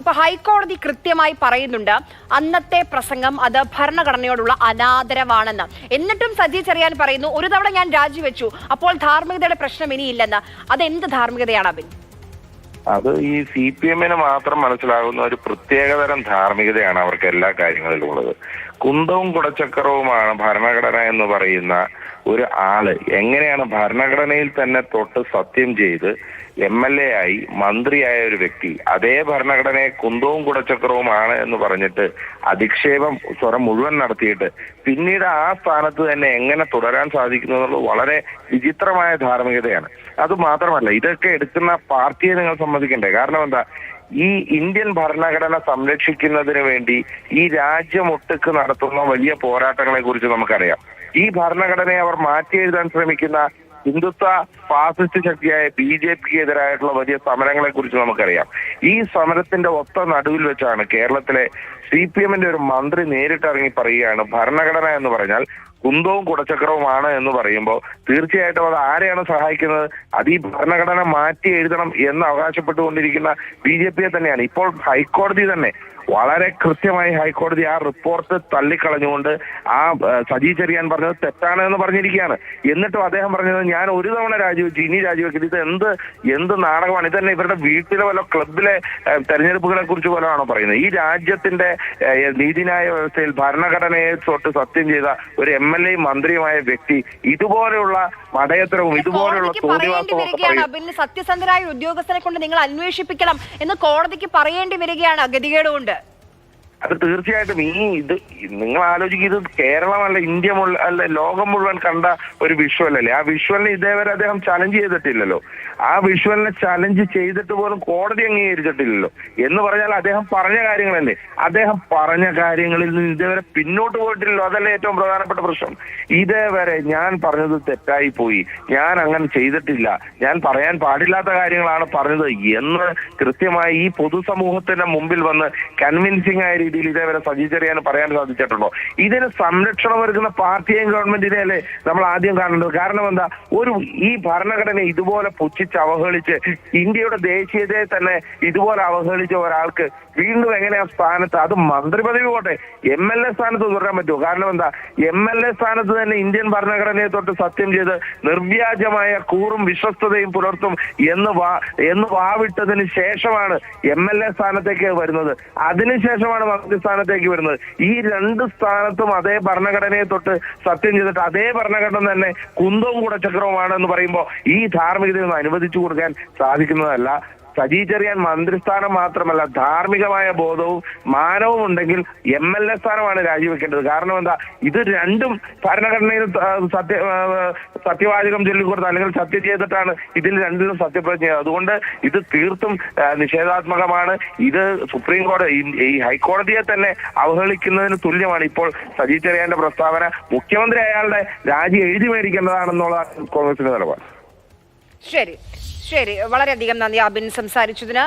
ഇപ്പൊ ഹൈക്കോടതി കൃത്യമായി പറയുന്നുണ്ട് അന്നത്തെ പ്രസംഗം അത് ഭരണഘടനയോടുള്ള അനാദരവാണെന്ന്. എന്നിട്ടും സജി ചെറിയാൻ പറയുന്നു ഒരു തവണ ഞാൻ രാജിവെച്ചു അപ്പോൾ ധാർമ്മികതയുടെ പ്രശ്നം ഇനിയില്ലെന്ന്. അത് എന്ത് ധാർമ്മികതയാണ് അബിൻ? അത് ഈ സി പി എമ്മിന് മാത്രം മനസ്സിലാകുന്ന ഒരു പ്രത്യേകതരം ധാർമ്മികതയാണ് അവർക്ക് എല്ലാ കാര്യങ്ങളിലും ഉള്ളത്. കുന്തവും കുടച്ചക്രവുമാണ് ഭരണഘടന എന്ന് പറയുന്ന ഒരു ആൾ. എങ്ങനെയാണ് ഭരണഘടനയിൽ തന്നെ തൊട്ട് സത്യം ചെയ്ത് എം എൽ എ ആയി മന്ത്രിയായ ഒരു വ്യക്തി അതേ ഭരണഘടനയെ കുന്തവും കുടച്ചക്രവുമാണ് എന്ന് പറഞ്ഞിട്ട് അധിക്ഷേപം സ്വരം മുഴുവൻ നടത്തിയിട്ട് പിന്നീട് ആ സ്ഥാനത്ത് തന്നെ എങ്ങനെ തുടരാൻ സാധിക്കുന്നു എന്നുള്ളത് വളരെ വിചിത്രമായ ധാർമ്മികതയാണ്. അത് മാത്രമല്ല ഇതൊക്കെ എടുക്കുന്ന പാർട്ടിയെ നിങ്ങൾ സമ്മതിക്കണ്ടേ? കാരണം എന്താ ഈ ഇന്ത്യൻ ഭരണഘടന സംരക്ഷിക്കുന്നതിന് വേണ്ടി ഈ രാജ്യം ഒട്ടുക്ക് നടത്തുന്ന വലിയ പോരാട്ടങ്ങളെ കുറിച്ച് നമുക്കറിയാം. ഈ ഭരണഘടനയെ അവർ മാറ്റി എഴുതാൻ ശ്രമിക്കുന്ന ഹിന്ദുത്വ ഫാസിസ്റ്റ് ശക്തിയായ ബി ജെ പിക്ക് എതിരായിട്ടുള്ള വലിയ സമരങ്ങളെ കുറിച്ച് നമുക്കറിയാം. ഈ സമരത്തിന്റെ ഒത്ത നടുവിൽ വെച്ചാണ് കേരളത്തിലെ സി പി എമ്മിന്റെ ഒരു മന്ത്രി നേരിട്ടിറങ്ങി പറയുകയാണ് ഭരണഘടന എന്ന് പറഞ്ഞാൽ കുന്തവും കുടച്ചക്രവുമാണ് എന്ന് പറയുമ്പോൾ തീർച്ചയായിട്ടും അത് ആരെയാണ് സഹായിക്കുന്നത്? അത് ഈ ഭരണഘടന മാറ്റി എഴുതണം എന്ന് അവകാശപ്പെട്ടുകൊണ്ടിരിക്കുന്ന ബി ജെ പിയെ തന്നെയാണ്. ഇപ്പോൾ ഹൈക്കോടതി തന്നെ വളരെ കൃത്യമായി ഹൈക്കോടതി ആ റിപ്പോർട്ട് തള്ളിക്കളഞ്ഞുകൊണ്ട് ആ സജി ചെറിയാൻ പറഞ്ഞത് തെറ്റാണ് എന്ന് പറഞ്ഞിരിക്കുകയാണ്. എന്നിട്ടും അദ്ദേഹം പറഞ്ഞത് ഞാൻ ഒരു തവണ രാജിവെച്ചു ഇനി രാജിവെക്കില്ല ഇത് എന്ത് എന്ത് നാടകമാണ്? ഇത് തന്നെ ഇവരുടെ വീട്ടിലെ വല്ല ക്ലബിലെ തെരഞ്ഞെടുപ്പുകളെ കുറിച്ച് പോലെയാണോ പറയുന്നത്. ഈ രാജ്യത്തിന്റെ നീതിന്യായ വ്യവസ്ഥയിൽ ഭരണഘടനയെ തൊട്ട് സത്യം ചെയ്ത ഒരു എം എൽ എ മന്ത്രിയുമായ വ്യക്തി ഇതുപോലെയുള്ള മടയത്തരവും ഇതുപോലെയുള്ള തോന്നിവാസവും സത്യസന്ധരായ ഉദ്യോഗസ്ഥരെ കൊണ്ട് നിങ്ങൾ അന്വേഷിപ്പിക്കണം എന്ന് കോടതിക്ക് പറയേണ്ടി വരികയാണ് ഗതികേട് കൊണ്ട് അത് തീർച്ചയായിട്ടും ഈ ഇത് നിങ്ങൾ ആലോചിക്കുക ഇത് കേരളമല്ല ഇന്ത്യ അല്ല ലോകം മുഴുവൻ കണ്ട ഒരു വിഷ്വൽ അല്ലേ ആ വിഷ്വലിനെ ഇതേവരെ അദ്ദേഹം ചലഞ്ച് ചെയ്തിട്ടില്ലല്ലോ. ആ വിഷ്വലിനെ ചലഞ്ച് ചെയ്തിട്ട് പോലും കോടതി അംഗീകരിച്ചിട്ടില്ലല്ലോ. എന്ന് പറഞ്ഞാൽ അദ്ദേഹം പറഞ്ഞ കാര്യങ്ങളല്ലേ അദ്ദേഹം പറഞ്ഞ കാര്യങ്ങളിൽ നിന്ന് ഇതേവരെ പിന്നോട്ട് പോയിട്ടില്ലല്ലോ. അതല്ലേ ഏറ്റവും പ്രധാനപ്പെട്ട പ്രശ്നം. ഇതേവരെ ഞാൻ പറഞ്ഞത് തെറ്റായി പോയി. ഞാൻ അങ്ങനെ ചെയ്തിട്ടില്ല. ഞാൻ പറയാൻ പാടില്ലാത്ത കാര്യങ്ങളാണ് പറഞ്ഞത് എന്ന് കൃത്യമായി ഈ പൊതുസമൂഹത്തിന്റെ മുമ്പിൽ വന്ന് കൺവിൻസിംഗ് ആയ രീതിയിൽ ഇതേവരെ സജി പറയാൻ സാധിച്ചിട്ടുണ്ടോ? ഇതിന് സംരക്ഷണം ഒരുക്കുന്ന പാർട്ടിയെയും ഗവൺമെന്റിനെ അല്ലേ നമ്മൾ ആദ്യം കാണേണ്ടത്? കാരണം എന്താ? ഒരു ഈ ഭരണഘടന ഇതുപോലെ പുച്ഛിച്ച് അവഹേളിച്ച് ഇന്ത്യയുടെ ദേശീയതയെ തന്നെ ഇതുപോലെ അവഹേളിച്ച ഒരാൾക്ക് വീണ്ടും എങ്ങനെയാ സ്ഥാനത്ത് അത് മന്ത്രിപദവി പോട്ടെ എം എൽ എ സ്ഥാനത്ത് തുടരാൻ പറ്റുമോ? കാരണം എന്താ? എം എൽ എ സ്ഥാനത്ത് തന്നെ ഇന്ത്യൻ ഭരണഘടനയെ തൊട്ട് സത്യം ചെയ്ത് നിർവ്യാജമായ കൂറും വിശ്വസ്തതയും പുലർത്തും എന്ന് വാ എന്ന് വാവിട്ടതിന് ശേഷമാണ് എം എൽ എ സ്ഥാനത്തേക്ക് വരുന്നത്. അതിനുശേഷമാണ് മന്ത്രി സ്ഥാനത്തേക്ക് വരുന്നത്. ഈ രണ്ട് സ്ഥാനത്തും അതേ ഭരണഘടനയെ തൊട്ട് സത്യം ചെയ്തിട്ട് അതേ ഭരണഘടന തന്നെ കുന്തവും കൂടെ ചക്രവുമാണ് എന്ന് പറയുമ്പോൾ ഈ ധാർമ്മികതയൊന്നും അനുവദിച്ചു കൊടുക്കാൻ സാധിക്കുന്നതല്ല. സജി ചെറിയാൻ മന്ത്രിസ്ഥാനം മാത്രമല്ല ധാർമ്മികമായ ബോധവും മാനവും ഉണ്ടെങ്കിൽ എം എൽ എ സ്ഥാനമാണ് രാജിവെക്കേണ്ടത്. കാരണം എന്താ? ഇത് രണ്ടും ഭരണഘടനയിൽ സത്യ സത്യവാചകം ചൊല്ലിക്കൊടുത്ത് അല്ലെങ്കിൽ സത്യം ചെയ്തിട്ടാണ് ഇതിൽ രണ്ടിലും സത്യപ്രതിജ്ഞ. അതുകൊണ്ട് ഇത് തീർത്തും നിഷേധാത്മകമാണ്. ഇത് സുപ്രീം കോടതി ഈ- ഹൈക്കോടതിയെ തന്നെ അവഹേളിക്കുന്നതിന് തുല്യമാണ് ഇപ്പോൾ സജി ചെറിയാന്റെ പ്രസ്താവന. മുഖ്യമന്ത്രി അയാളുടെ രാജി എഴുതി മേടിക്കേണ്ടതാണെന്നുള്ളതാണ് കോൺഗ്രസിന്റെ നിലപാട്. ശരി. ശരി വളരെയധികം നന്ദി അബിൻ സംസാരിച്ചതിന്.